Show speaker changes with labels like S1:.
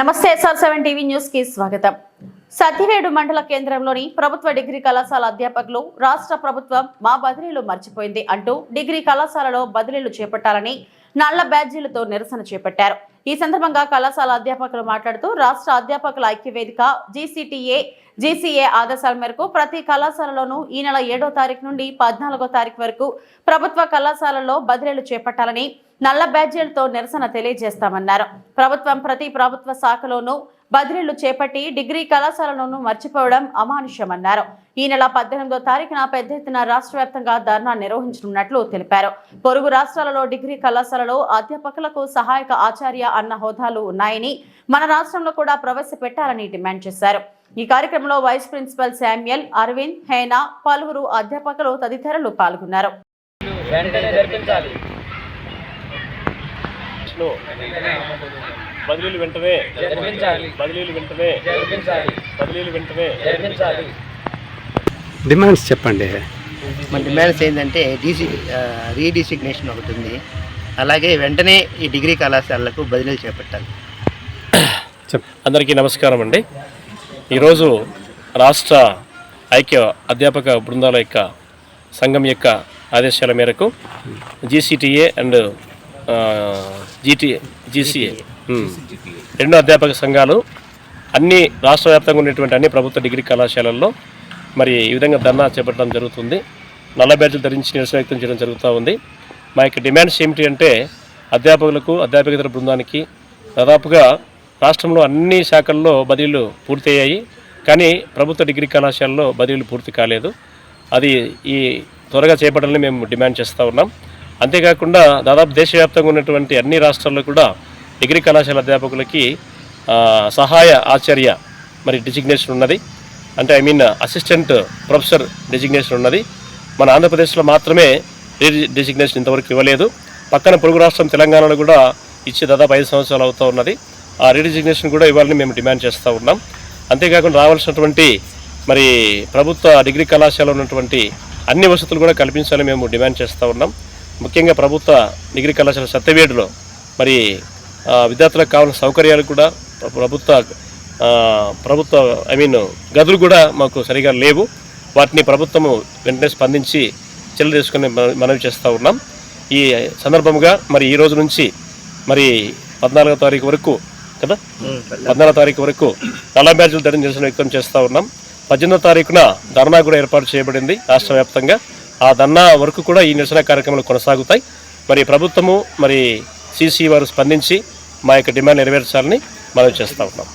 S1: నమస్తే SR seven TV న్యూస్కి స్వాగతం. సత్యవేడు మండల కేంద్రంలోని ప్రభుత్వ డిగ్రీ కళాశాల అధ్యాపకులు రాష్ట్ర ప్రభుత్వం మా బదిలీలు మర్చిపోయింది అంటూ డిగ్రీ కళాశాలలో బదిలీలు చేపట్టాలని నల్ల బ్యాడ్జీలతో నిరసన చేపట్టారు. ఈ సందర్భంగా కళాశాల అధ్యాపకులు మాట్లాడుతూ రాష్ట్ర అధ్యాపకుల ఐక్యవేదిక జీసీటీఏ జీసీఏ ఆదేశాల మేరకు ప్రతి కళాశాలలోనూ ఈ నెల ఏడో తారీఖు నుండి పద్నాలుగో తారీఖు వరకు ప్రభుత్వ కళాశాలలో బదిలీలు చేపట్టాలని నల్ల బ్యాడ్జీలతో నిరసన తెలియజేస్తామన్నారు. ప్రభుత్వం ప్రతి ప్రభుత్వ శాఖలోనూ బదిలీలు చేపట్టి డిగ్రీ కళాశాలలోనూ మర్చిపోవడం అమానుష్యమన్నారు. ఈ నెల పద్దెనిమిదో తారీఖున పెద్ద ఎత్తున రాష్ట్ర వ్యాప్తంగా ధర్నా నిర్వహించనున్నట్లు తెలిపారు. పొరుగు రాష్ట్రాలలో డిగ్రీ కళాశాలలో అధ్యాపకులకు సహాయక ఆచార్య అన్న హోదాలు ఉన్నాయని మన రాష్ట్రంలో కూడా ప్రవేశపెట్టాలని డిమాండ్ చేశారు. ఈ కార్యక్రమంలో vice principal Samuel Aravind Hena పలువురు అధ్యాపకులు తదితరులు పాల్గొన్నారు.
S2: వెంటనే జరిపించాలి.
S3: లో బదిలీలు వెంటనే బదిలీలు వెంటనే బదిలీలు వెంటనే
S4: డిమాండ్స్ చెప్పండి.
S5: మన డిమాండ్స్ ఏంటంటే డీసీ రీడిసిగ్నేషన్ ఒకటి ఉంది. అలాగే వెంటనే ఈ డిగ్రీ కళాశాలలకు బదిలీలు చేపట్టాలి.
S3: అందరికీ నమస్కారం అండి. ఈరోజు రాష్ట్ర ఐక్య అధ్యాపక బృందాల యొక్క సంఘం యొక్క ఆదేశాల మేరకు జీసీటీఏ అండ్ జీటీ జీసీఏ రెండు అధ్యాపక సంఘాలు అన్ని రాష్ట్ర వ్యాప్తంగా ఉన్నటువంటి అన్ని ప్రభుత్వ డిగ్రీ కళాశాలల్లో మరి ఈ విధంగా ధర్నా చేపట్టడం జరుగుతుంది. నల్ల బ్యాడ్జీలు ధరించి నిరసన వ్యక్తం చేయడం జరుగుతూ ఉంది. మా యొక్క డిమాండ్స్ ఏమిటి అంటే అధ్యాపకులకు అధ్యాపకేతర బృందానికి దాదాపుగా రాష్ట్రంలో అన్ని శాఖల్లో బదిలీలు పూర్తయ్యాయి. కానీ ప్రభుత్వ డిగ్రీ కళాశాలలో బదిలీలు పూర్తి కాలేదు. అది ఈ త్వరగా చేపట్టాలని మేము డిమాండ్ చేస్తూ ఉన్నాం. అంతేకాకుండా దాదాపు దేశవ్యాప్తంగా ఉన్నటువంటి అన్ని రాష్ట్రాల్లో కూడా డిగ్రీ కళాశాల అధ్యాపకులకి సహాయ ఆచార్య మరి డిజిగ్నేషన్ ఉన్నది. అంటే I mean assistant professor designation ఉన్నది. మన ఆంధ్రప్రదేశ్లో మాత్రమే డిజిగ్నేషన్ ఇంతవరకు ఇవ్వలేదు. పక్కన పొరుగు రాష్ట్రం తెలంగాణలో కూడా ఇచ్చి దాదాపు ఐదు సంవత్సరాలు అవుతూ ఉన్నది. ఆ రీడిజిగ్నేషన్ కూడా ఇవ్వాలని మేము డిమాండ్ చేస్తూ ఉన్నాం. అంతేకాకుండా రావాల్సినటువంటి మరి ప్రభుత్వ డిగ్రీ కళాశాల ఉన్నటువంటి అన్ని వసతులు కూడా కల్పించాలని మేము డిమాండ్ చేస్తూ ఉన్నాం. ముఖ్యంగా ప్రభుత్వ డిగ్రీ కళాశాల సత్యవేడులో మరి విద్యార్థులకు కావాల్సిన సౌకర్యాలు కూడా ప్ర- ప్రభుత్వ ప్రభుత్వ ఐ మీన్ గదులు కూడా మాకు సరిగా లేవు. వాటిని ప్రభుత్వము వెంటనే స్పందించి చర్యలు తీసుకుని మన- మనవి చేస్తూ ఉన్నాం. ఈ సందర్భంగా మరి ఈ రోజు నుంచి మరి పద్నాలుగో తారీఖు వరకు కదా? పద్నాలుగో తారీఖు వరకు నల్ల బ్యాడ్జీలు ధరని నిరసన వ్యక్తం చేస్తూ ఉన్నాం. పద్దెనిమిదో తారీఖున ధర్నా కూడా ఏర్పాటు చేయబడింది రాష్ట్ర వ్యాప్తంగా. ఆ ధర్నా వరకు కూడా ఈ నిరసన కార్యక్రమాలు కొనసాగుతాయి. మరి ప్రభుత్వము మరి సిసి వారు స్పందించి మా యొక్క డిమాండ్ నెరవేర్చాలని మనం చేస్తూ ఉన్నాం.